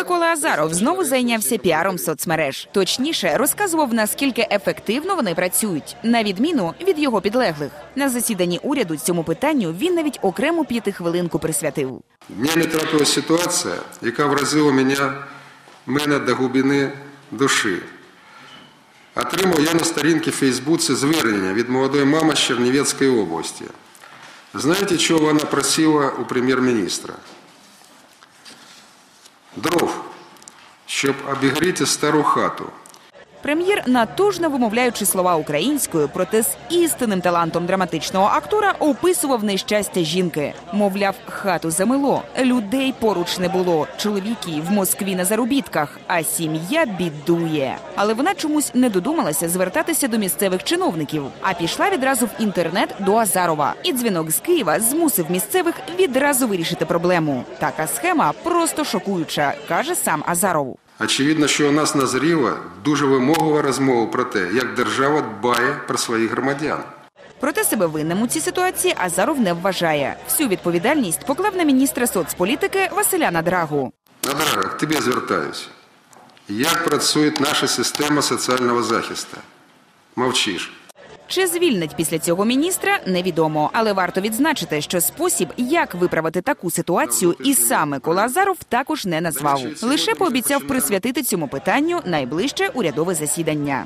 Микола Азаров знову зайнявся піаром соцмереж. Точніше, розказував наскільки ефективно вони працюють, на відміну від його підлеглих. На засіданні уряду цьому питанню він навіть окрему п'ятихвилинку присвятив. Днями трапилась ситуація, яка вразила мене, мене до глибини душі. Отримав я на сторінці Фейсбуці звернення від молодої мами з Чернівецької області. Знаєте, чого вона просила у прем'єр-міністра? Дров, щоб обігріти стару хату. Прем'єр, натужно вимовляючи слова українською, проте з істинним талантом драматичного актора описував нещастя жінки. Мовляв, хату замило, людей поруч не було, чоловіки в Москві на заробітках, а сім'я бідує. Але вона чомусь не додумалася звертатися до місцевих чиновників, а пішла відразу в інтернет до Азарова. І дзвінок з Києва змусив місцевих відразу вирішити проблему. Така схема просто шокуюча, каже сам Азаров. Очевидно, що у нас назріла дуже вимогова розмова про те, як держава дбає про своїх громадян. Проте себе винним у цій ситуації Азаров не вважає. Всю відповідальність поклав на міністра соцполітики Василя Надрагу. Надрага, к тобі звертаюся. Як працює наша система соціального захисту? Мовчиш. Чи звільнить після цього міністра, невідомо. Але варто відзначити, що спосіб, як виправити таку ситуацію, і саме Колазаров також не назвав. Лише пообіцяв присвятити цьому питанню найближче урядове засідання.